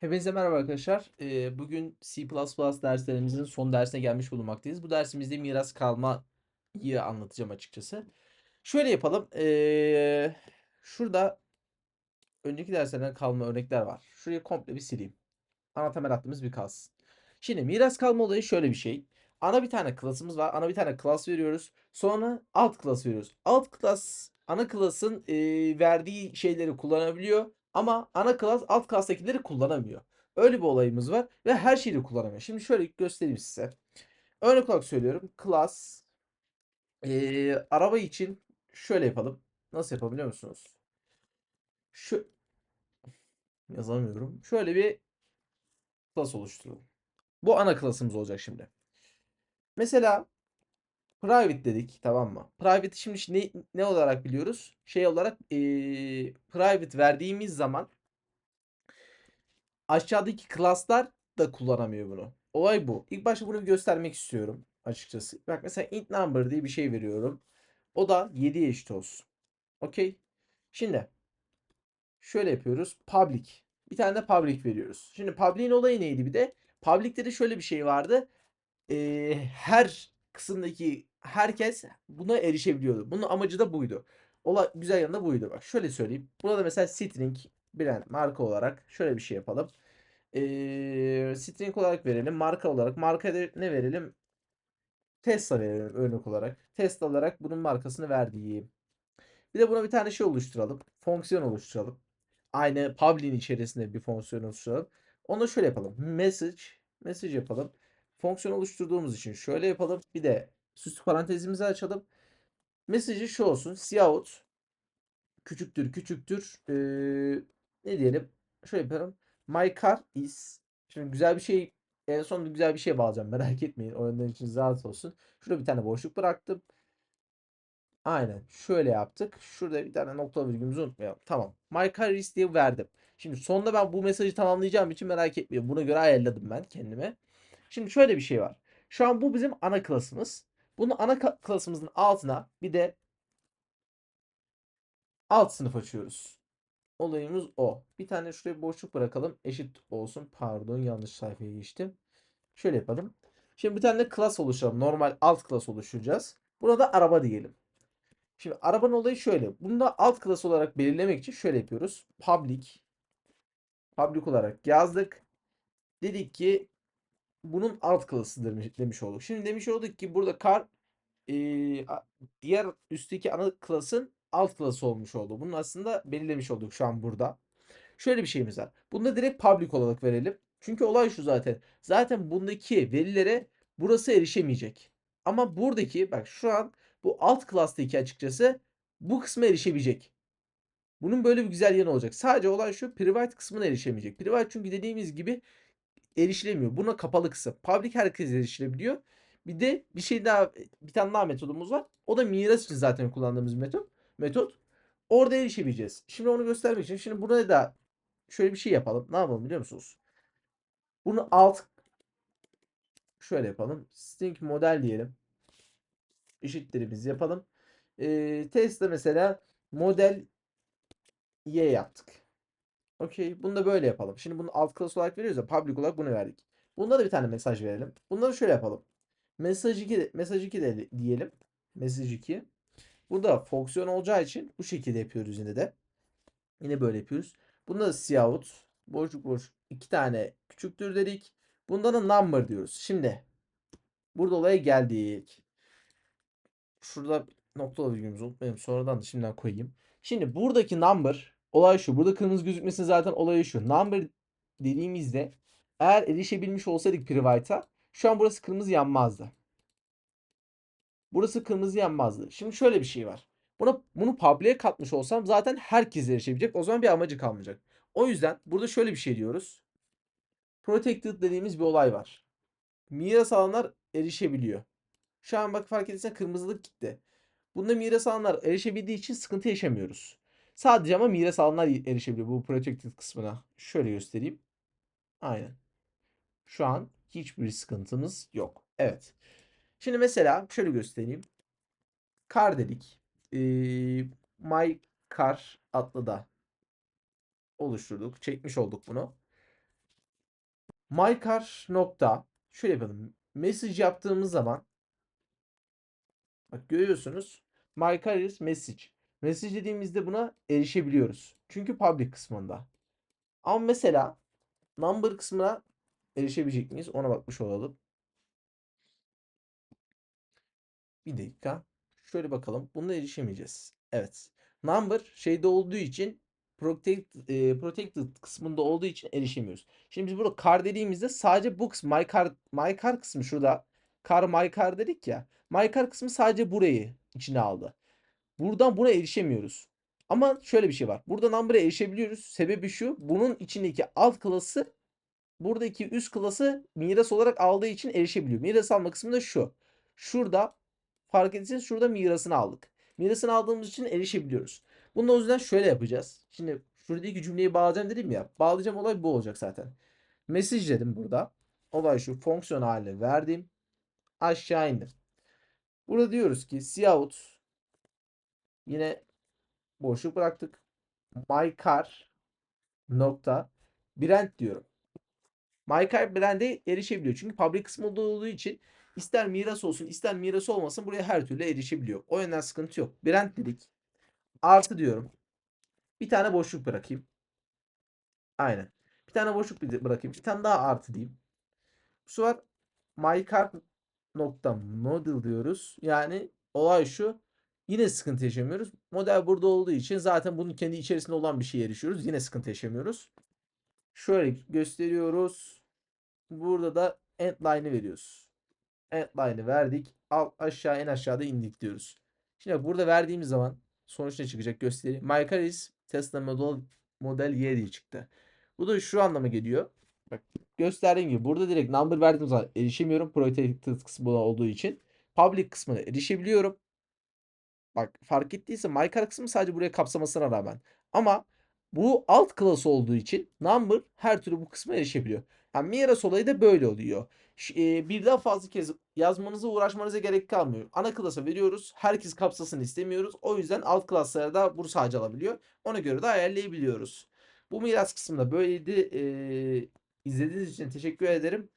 Hepinize merhaba arkadaşlar. Ee, bugün C++ derslerimizin son dersine gelmiş bulunmaktayız. Bu dersimizde miras kalmayı anlatacağım açıkçası. Şöyle yapalım. Ee, şurada önceki derslerden kalma örnekler var. Şurayı komple bir sileyim. Ana temel hattımız bir kalsın. Şimdi miras kalma olayı şöyle bir şey. Ana bir tane klasımız var. Ana bir tane klas veriyoruz. Sonra alt klas veriyoruz. Alt klas ana klasın e, verdiği şeyleri kullanabiliyor. Ama ana klas alt klastakileri kullanamıyor. Öyle bir olayımız var. Ve her şeyi de kullanamıyor. Şimdi şöyle göstereyim size. Örnek olarak söylüyorum. Klas e, araba için şöyle yapalım. Nasıl yapabiliyor musunuz? Şu yazamıyorum. Şöyle bir klas oluşturalım. Bu ana klasımız olacak şimdi. Mesela private dedik tamam mı? Private şimdi ne, ne olarak biliyoruz? Şey olarak eee, private verdiğimiz zaman aşağıdaki klaslar da kullanamıyor bunu. Olay bu. İlk başta bunu göstermek istiyorum açıkçası. Bak mesela int number diye bir şey veriyorum. O da 7'ye eşit olsun. Okey. Şimdi şöyle yapıyoruz. Public. Bir tane de public veriyoruz. Şimdi public'in olayı neydi bir de? Public'te de şöyle bir şey vardı. Ee, her kısımdaki herkes buna erişebiliyordu. Bunun amacı da buydu. Ola güzel yanı da buydu. Bak şöyle söyleyeyim. Burada mesela string brand marka olarak şöyle bir şey yapalım. Ee, string olarak verelim. Marka olarak. Marka ne verelim? Tesla verelim örnek olarak. Tesla olarak bunun markasını verdiğim. Bir de buna bir tane şey oluşturalım. Fonksiyon oluşturalım. Aynı Public'in içerisinde bir fonksiyon oluşturalım. Onu şöyle yapalım. Message. Message yapalım. Fonksiyon oluşturduğumuz için şöyle yapalım. Bir de süslü parantezimizi açalım. Message'i şu olsun. Cout küçüktür küçüktür. Ee, ne diyelim? Şöyle yapalım. My car is. Şimdi güzel bir şey en son güzel bir şey bağlayacağım. Merak etmeyin. O yönden için rahat olsun. Şurada bir tane boşluk bıraktım. Aynen. Şöyle yaptık. Şurada bir tane nokta virgülümüzü unutmayalım. Tamam. My car is diye verdim. Şimdi sonunda ben bu mesajı tamamlayacağım için merak etmeyin. Buna göre ayarladım ben kendime. Şimdi şöyle bir şey var. Şu an bu bizim ana klasımız. Bunu ana klasımızın altına bir de alt sınıf açıyoruz. Olayımız o. Bir tane şuraya boşluk bırakalım. Eşit olsun. Pardon yanlış sayfaya geçtim. Şöyle yapalım. Şimdi bir tane de klas oluşturalım. Normal alt klas oluşturacağız. Buna da araba diyelim. Şimdi arabanın olayı şöyle. Bunu da alt klas olarak belirlemek için şöyle yapıyoruz. Public public olarak yazdık. Dedik ki bunun alt klasıdır demiş olduk. Şimdi demiş olduk ki burada car e, diğer üstteki ana klasın alt klası olmuş oldu. Bunu aslında belirlemiş olduk şu an burada. Şöyle bir şeyimiz var. Bunu da direkt public olarak verelim. Çünkü olay şu zaten. Zaten bundaki verilere burası erişemeyecek. Ama buradaki bak şu an bu alt klastaki açıkçası bu kısma erişebilecek. Bunun böyle bir güzel yanı olacak. Sadece olay şu private kısmına erişemeyecek. Private çünkü dediğimiz gibi erişilemiyor. Buna kapalı kısım. Public herkes erişilebiliyor. Bir de bir şey daha bir tane daha metodumuz var. O da miras için zaten kullandığımız metot. Metot. Orada erişebileceğiz. Şimdi onu göstermek için şimdi burada da şöyle bir şey yapalım. Ne yapalım biliyor musunuz? Bunu alt şöyle yapalım. String model diyelim. Eşitlerimizi yapalım. Ee, testte mesela model y yaptık. Okey. Bunu da böyle yapalım. Şimdi bunu alt klas olarak veriyoruz ya. Public olarak bunu verdik. Bunda da bir tane mesaj verelim. Bunları şöyle yapalım. Mesaj 2 de, mesaj 2 de diyelim. Mesaj 2. Burada fonksiyon olacağı için bu şekilde yapıyoruz yine de. Yine böyle yapıyoruz. Bunda da cout boşluk boş iki tane küçüktür dedik. Bunda da number diyoruz. Şimdi burada olaya geldik. Şurada nokta virgülümüzü unutmayayım. Sonradan da şimdiden koyayım. Şimdi buradaki number olay şu. Burada kırmızı gözükmesi zaten olayı şu. Number dediğimizde eğer erişebilmiş olsaydık private'a şu an burası kırmızı yanmazdı. Burası kırmızı yanmazdı. Şimdi şöyle bir şey var. Buna, bunu public'e katmış olsam zaten herkes erişebilecek. O zaman bir amacı kalmayacak. O yüzden burada şöyle bir şey diyoruz. Protected dediğimiz bir olay var. Miras alanlar erişebiliyor. Şu an bak fark ettiysen kırmızılık gitti. Bunda miras alanlar erişebildiği için sıkıntı yaşamıyoruz. Sadece ama miras alanlar erişebiliyor bu protected kısmına. Şöyle göstereyim. Aynen. Şu an hiçbir sıkıntımız yok. Evet. Şimdi mesela şöyle göstereyim. Car dedik. Ee, my car adlı da oluşturduk. Çekmiş olduk bunu. mycar nokta şöyle yapalım. Message yaptığımız zaman bak görüyorsunuz mycar is message. Message dediğimizde buna erişebiliyoruz. Çünkü public kısmında. Ama mesela number kısmına erişebilecek miyiz? Ona bakmış olalım. Bir dakika. Şöyle bakalım. Buna erişemeyeceğiz. Evet. Number şeyde olduğu için protect, e, protected kısmında olduğu için erişemiyoruz. Şimdi biz burada car dediğimizde sadece bu kısmı my car, my car kısmı şurada. Car my car dedik ya. My car kısmı sadece burayı içine aldı. Buradan buna erişemiyoruz. Ama şöyle bir şey var. Burada number'a erişebiliyoruz. Sebebi şu. Bunun içindeki alt klası buradaki üst klası miras olarak aldığı için erişebiliyor. Miras alma kısmı da şu. Şurada fark etseniz şurada mirasını aldık. Mirasını aldığımız için erişebiliyoruz. Bunu o yüzden şöyle yapacağız. Şimdi şuradaki cümleyi bağlayacağım dedim ya. Bağlayacağım olay bu olacak zaten. Message dedim burada. Olay şu fonksiyon haline verdim. Aşağı indim. Burada diyoruz ki cout yine boşluk bıraktık. My car nokta brand diyorum. MyCar brand'e erişebiliyor. Çünkü public kısmında olduğu için ister miras olsun ister miras olmasın buraya her türlü erişebiliyor. O yönden sıkıntı yok. Brand dedik. Artı diyorum. Bir tane boşluk bırakayım. Aynen. Bir tane boşluk bırakayım. Bir tane daha artı diyeyim. Bu sefer myCard nokta model diyoruz. Yani olay şu. Yine sıkıntı yaşamıyoruz. Model burada olduğu için zaten bunun kendi içerisinde olan bir şeye erişiyoruz. Yine sıkıntı yaşamıyoruz. Şöyle gösteriyoruz. Burada da endline'ı veriyoruz. Endline'ı verdik. Al aşağı en aşağıda indik diyoruz. Şimdi burada verdiğimiz zaman sonuç ne çıkacak göstereyim. MyCaris Tesla Model, Model Y diye çıktı. Bu da şu anlama geliyor. Bak gösterdiğim gibi burada direkt number verdiğim zaman erişemiyorum. Protected kısmı olduğu için. Public kısmına erişebiliyorum. Bak fark ettiyse MyCar kısmı sadece buraya kapsamasına rağmen. Ama bu alt klas olduğu için number her türlü bu kısma erişebiliyor. Yani miras olayı da böyle oluyor. E, birden fazla kez yazmanıza uğraşmanıza gerek kalmıyor. Ana klasa veriyoruz. Herkes kapsasını istemiyoruz. O yüzden alt klaslara da burs harcı alabiliyor. Ona göre de ayarlayabiliyoruz. Bu miras kısmında böyleydi. E, izlediğiniz için teşekkür ederim.